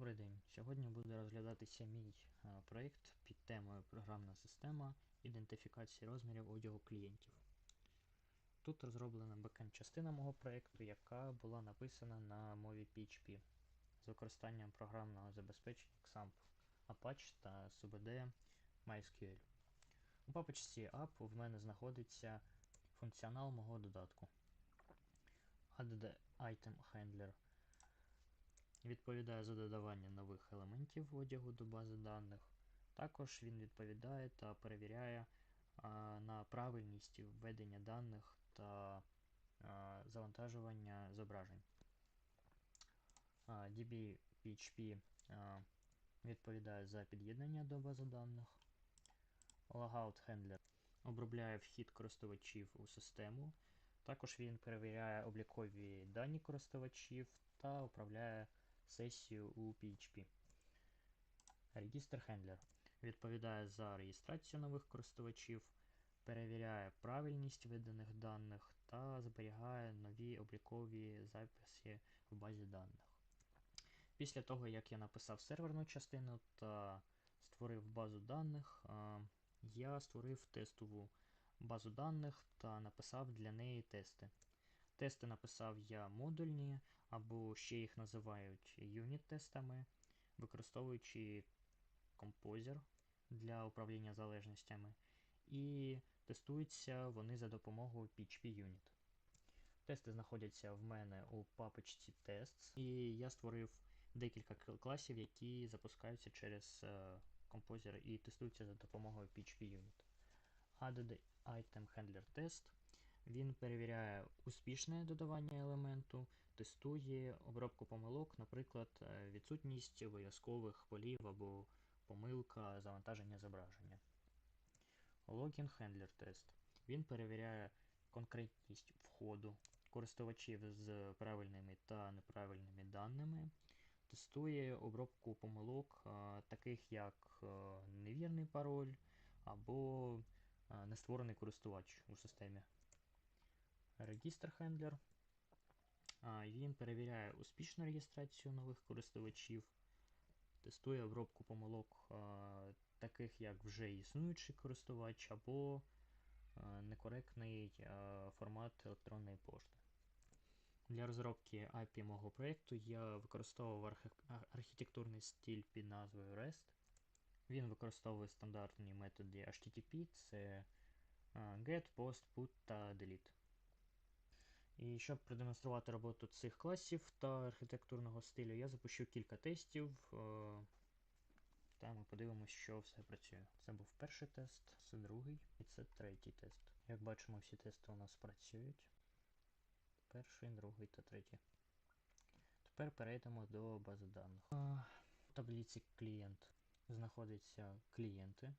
Добрий день. Сьогодні буде розглядатися мій е, проєкт під темою Програмна система ідентифікації розмірів одягу клієнтів. Тут розроблена бекенд частина мого проєкту, яка була написана на мові PHP з використанням програмного забезпечення XAMPP, Apache та SUBD MySQL. У папочці App в мене знаходиться функціонал мого додатку. Add Item Handler відповідає за додавання нових елементів одягу до бази даних. Також він відповідає та перевіряє на правильність введення даних та завантажування зображень. А, DB PHP відповідає за під'єднання до бази даних. Logout Handler обробляє вхід користувачів у систему. Також він перевіряє облікові дані користувачів та управляє сесію у PHP. Регістр Handler відповідає за реєстрацію нових користувачів, перевіряє правильність виданих даних та зберігає нові облікові записи в базі даних. Після того, як я написав серверну частину та створив базу даних, я створив тестову базу даних та написав для неї тести. Тести написав я модульні, або ще їх називають юніт-тестами, використовуючи композер для управління залежностями. І тестуються вони за допомогою PHP-Unit. Тести знаходяться в мене у папочці Tests, і я створив декілька класів, які запускаються через композер і тестуються за допомогою PHP-Unit. Added Item Handler Test він перевіряє успішне додавання елементу, тестує обробку помилок, наприклад, е, відсутність обов'язкових полів або помилка завантаження зображення. Login Handler Test. Він перевіряє конкретність входу користувачів з правильними та неправильними даними, тестує обробку помилок, е, таких як е, невірний пароль або нестворений користувач у системі. Регістр Handler. Він перевіряє успішну реєстрацію нових користувачів, тестує обробку помилок, таких як вже існуючий користувач, або некоректний формат електронної пошти. Для розробки API мого проєкту я використовував архітектурний стиль під назвою REST. Він використовує стандартні методи HTTP, це GET, POST, PUT та DELETE. І щоб продемонструвати роботу цих класів та архітектурного стилю, я запущу кілька тестів. Е, та ми подивимося, що все працює. Це був перший тест, це другий і це третій тест. Як бачимо, всі тести у нас працюють. Перший, другий та третій. Тепер перейдемо до бази даних. В таблиці клієнт знаходяться клієнти.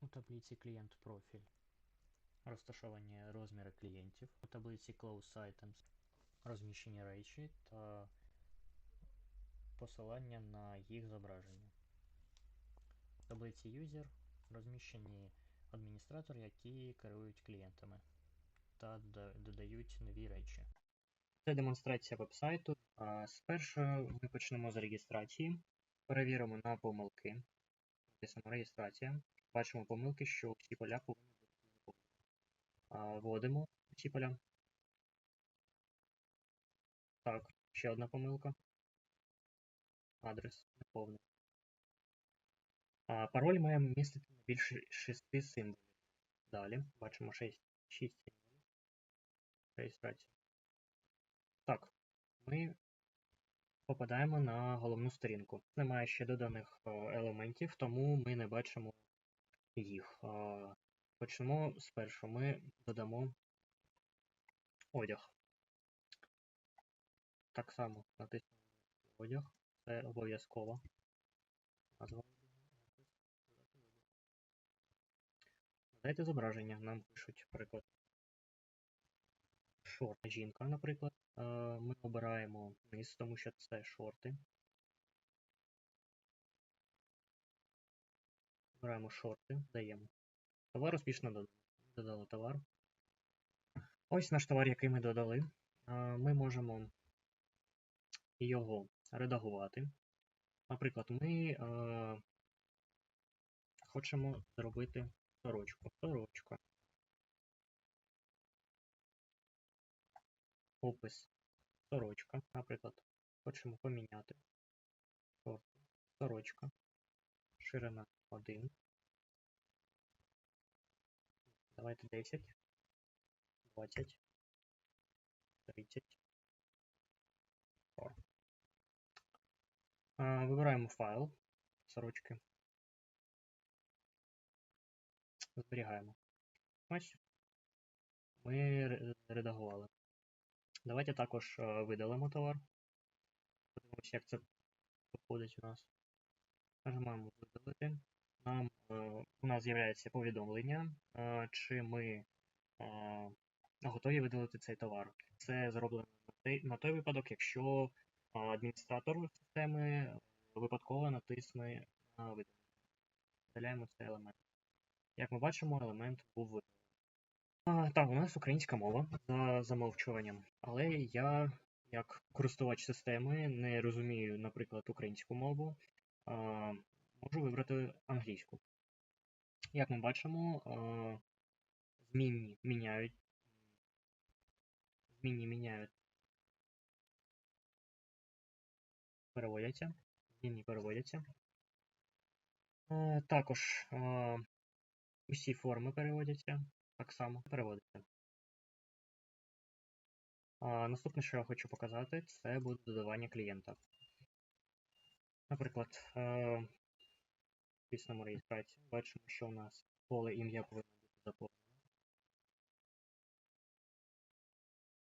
У таблиці клієнт профіль розташовані розміри клієнтів, у таблиці Close Items розміщені речі та посилання на їх зображення. В таблиці User розміщені адміністратори, які керують клієнтами та додають нові речі. Це демонстрація вебсайту. Спершу ми почнемо з реєстрації. Перевіримо на помилки. Написано реєстрація. Бачимо помилки, що всі поля повинні Вводимо ці поля. Так, ще одна помилка. Адрес неповний. А пароль маємо містити більше 6 символів. Далі бачимо 6 6 символів. Реєстрація. Так, ми попадаємо на головну сторінку. Немає ще доданих е, елементів, тому ми не бачимо їх. Почнемо спершу. Ми додамо одяг. Так само натиснемо одяг. Це обов'язково. Дайте зображення, нам пишуть приклад. Шорт жінка, наприклад. Е, ми обираємо низ, тому що це шорти. Обираємо шорти, даємо. Товар успішно. Додали товар. Ось наш товар, який ми додали. Ми можемо його редагувати. Наприклад, ми хочемо зробити сорочку. Сорочка. Опис сорочка, наприклад, хочемо поміняти. Сорочка. Ширина 1. Давайте 10, 20, 30, 40. А, Вибираємо файл сорочки. Зберігаємо. Ось. Ми редагували. Давайте також е, видалимо товар. Подивимося, як це виходить у нас. Нажимаємо видалити. Нам, е, у нас з'являється повідомлення, е, чи ми е, готові видалити цей товар. Це зроблено на той, випадок, якщо адміністратор системи випадково натисне на видалення. Видаляємо цей елемент. Як ми бачимо, елемент був видалений. Так, у нас українська мова за замовчуванням, але я, як користувач системи, не розумію, наприклад, українську мову, можу вибрати англійську. Як ми бачимо, а, змінні міняють. Змінні міняють. Переводяться. Змінні переводяться. Також усі форми переводяться. Так само переводиться. А, наступне, що я хочу показати, це буде додавання клієнта. Наприклад, в пісному реєстрації бачимо, що у нас поле ім'я повинно бути заповнено.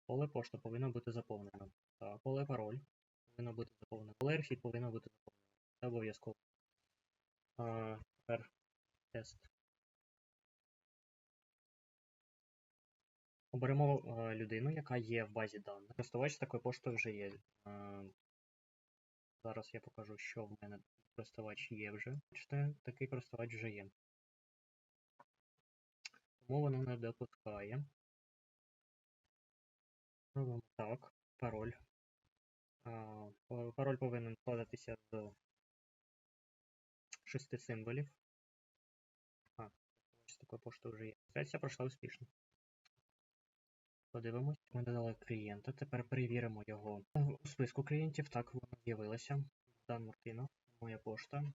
Поле пошта повинно бути заповнено. Поле пароль повинно бути заповнено. Поле архів повинно бути заповнено. Це обов'язково. Тепер тест. Оберемо людину, яка є в базі даних. Користувач з такою поштою вже є. Зараз я покажу, що в мене користувач є вже. Бачите, такий користувач вже є. Тому воно не допускає. Робимо так. Пароль. Пароль повинен складатися з шести символів. А, з такою поштою вже є. Реєстрація пройшла успішно. Подивимось, ми додали клієнта. Тепер перевіримо його у списку клієнтів. Так, воно з'явилося. Дан Мартинов, моя пошта,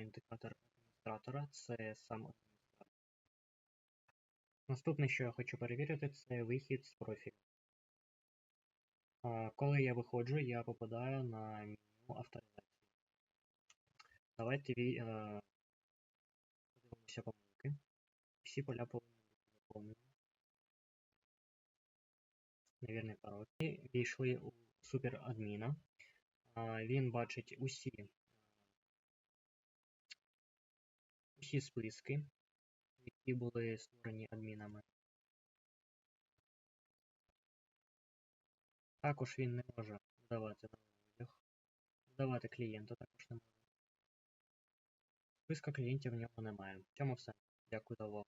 індикатор адміністратора це сам адміністратор. Наступне, що я хочу перевірити, це вихід з профілю. Коли я виходжу, я попадаю на меню авторизації. Давайте подивимося помилки. Всі поля повинні бути заповнені. Невірний пароль. Війшли у суперадміна. Він бачить усі, усі списки, які були створені адмінами. Також він не може додавати новий. Додавати клієнта також не може. Списка клієнтів в нього немає. В цьому все. Дякую за увагу.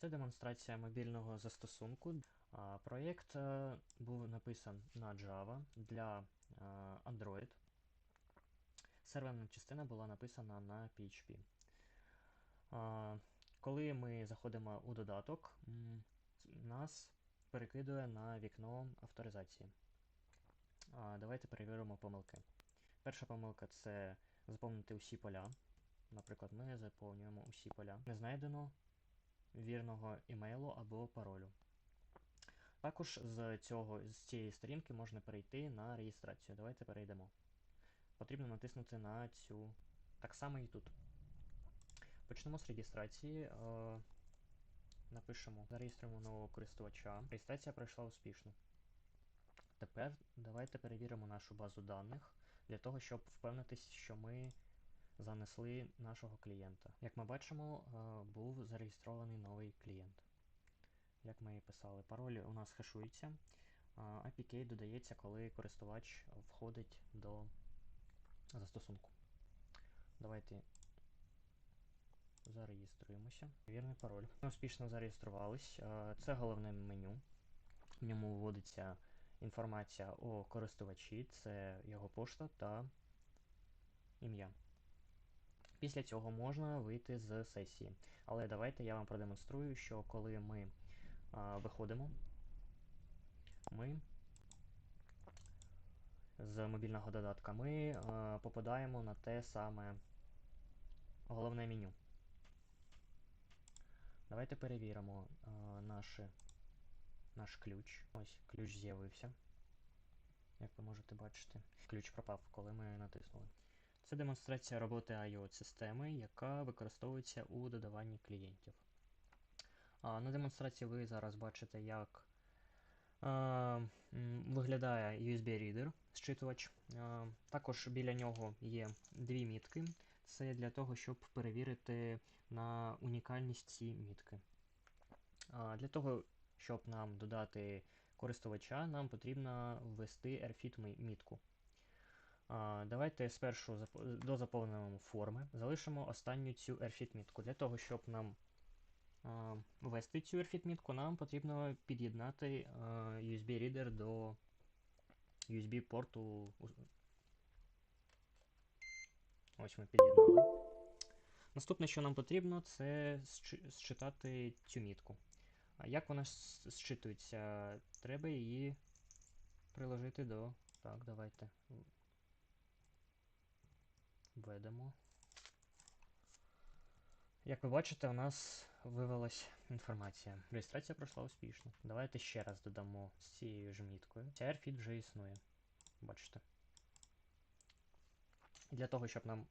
Це демонстрація мобільного застосунку. Проєкт е, був написан на Java для е, Android. Серверна частина була написана на PHP. Коли ми заходимо у додаток, нас перекидує на вікно авторизації. Давайте перевіримо помилки. Перша помилка це заповнити усі поля. Наприклад, ми заповнюємо усі поля. Не знайдено вірного імейлу або паролю. Також з, цього, з цієї сторінки можна перейти на реєстрацію. Давайте перейдемо. Потрібно натиснути на цю. Так само і тут. Почнемо з реєстрації. Е, напишемо, зареєструємо нового користувача. Реєстрація пройшла успішно. Тепер давайте перевіримо нашу базу даних для того, щоб впевнитись, що ми занесли нашого клієнта. Як ми бачимо, е, був зареєстрований новий клієнт. Як ми і писали, пароль у нас хешується, а APK додається, коли користувач входить до застосунку. Давайте зареєструємося. Вірний пароль. Ми успішно зареєструвались. Е, Це головне меню. В ньому вводиться інформація о користувачі, це його пошта та ім'я. Після цього можна вийти з сесії. Але давайте я вам продемонструю, що коли ми а, виходимо, ми з мобільного додатка ми попадаємо на те саме головне меню. Давайте перевіримо наші, наш ключ. Ось ключ з'явився. Як ви можете бачити, ключ пропав, коли ми натиснули. Це демонстрація роботи IOT-системи, яка використовується у додаванні клієнтів. На демонстрації ви зараз бачите, як виглядає USB-рідер, зчитувач. Також біля нього є дві мітки. Це для того, щоб перевірити на унікальність ці мітки. Для того, щоб нам додати користувача, нам потрібно ввести airfit мітку. Давайте спершу дозаповнимо форми, залишимо останню цю airfit мітку. Для того, щоб нам ввести цю airfit мітку, нам потрібно під'єднати USB-рідер до USB-порту. Ось ми під'єднали. Наступне, що нам потрібно, це зчи- зчитати цю мітку. А як вона зчитується? Треба її приложити до. Так, давайте. Введемо. Як ви бачите, у нас вивелась інформація. Реєстрація пройшла успішно. Давайте ще раз додамо з цією ж міткою. AirFit вже існує. Бачите. Для того, щоб нам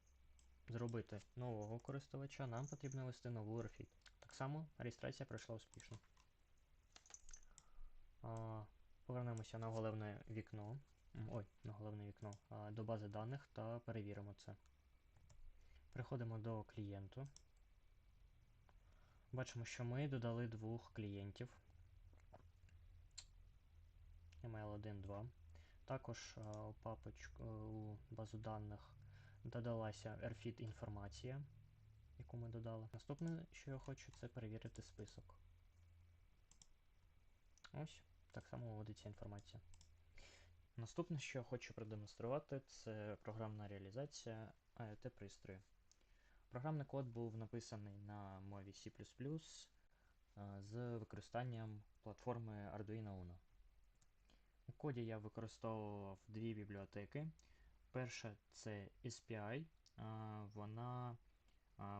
зробити нового користувача, нам потрібно ввести нову AirFit. Так само реєстрація пройшла успішно. А, Повернемося на головне вікно. Ой, на головне вікно. а, До бази даних та перевіримо це. Приходимо до клієнту. Бачимо, що ми додали двох клієнтів. Email 1, 2. Також у папочку у базу даних додалася AirFit інформація, яку ми додали. Наступне, що я хочу, це перевірити список. Ось, так само виводиться інформація. Наступне, що я хочу продемонструвати, це програмна реалізація IoT пристрою. Програмний код був написаний на мові C з використанням платформи Arduino Uno. У коді я використовував дві бібліотеки. Перша це SPI, вона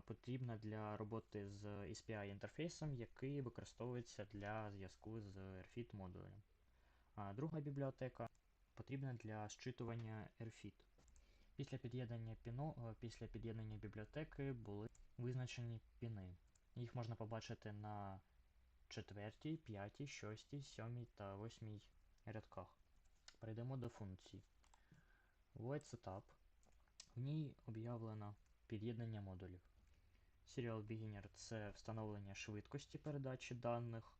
потрібна для роботи з SPI інтерфейсом, який використовується для зв'язку з RFID модулем. Друга бібліотека потрібна для щитування RFID. Після під'єднання піно, е, після під'єднання бібліотеки були визначені піни. Їх можна побачити на четвертій, п'ятій, шостій, сьомій та восьмій рядках. Перейдемо до функції. Void Setup. В ній об'явлено під'єднання модулів. Serial Beginner це встановлення швидкості передачі даних.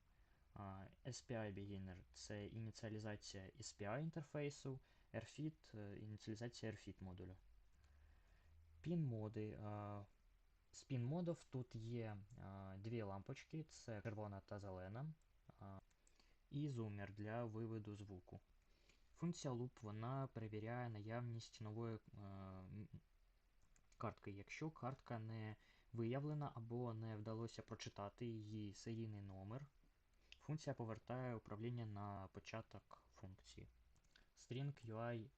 SPI Beginner це ініціалізація SPI інтерфейсу. Е, ініціалізація RFID модулю. Пін моди. З пін модів тут є дві лампочки: це червона та зелена, і зумер для виводу звуку. Функція loop вона перевіряє наявність нової е, картки. Якщо картка не виявлена або не вдалося прочитати її серійний номер, функція повертає управління на початок функції. String UI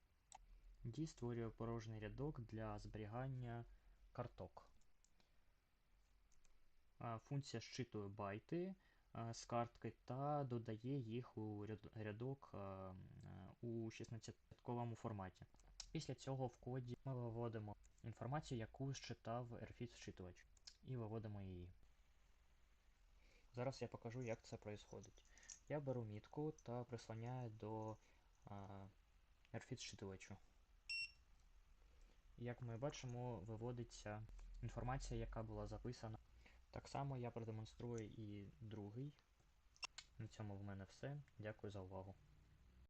D створює порожній рядок для зберігання карток. Функція щитує байти з картки та додає їх у рядок у 16-ятковому форматі. Після цього в коді ми виводимо інформацію, яку считав RFID зчитувач, і виводимо її. Зараз я покажу, як це відбувається. Я беру мітку та прислоняю до RFID зчитувачу. Як ми бачимо, виводиться інформація, яка була записана. Так само я продемонструю і другий. На цьому в мене все. Дякую за увагу.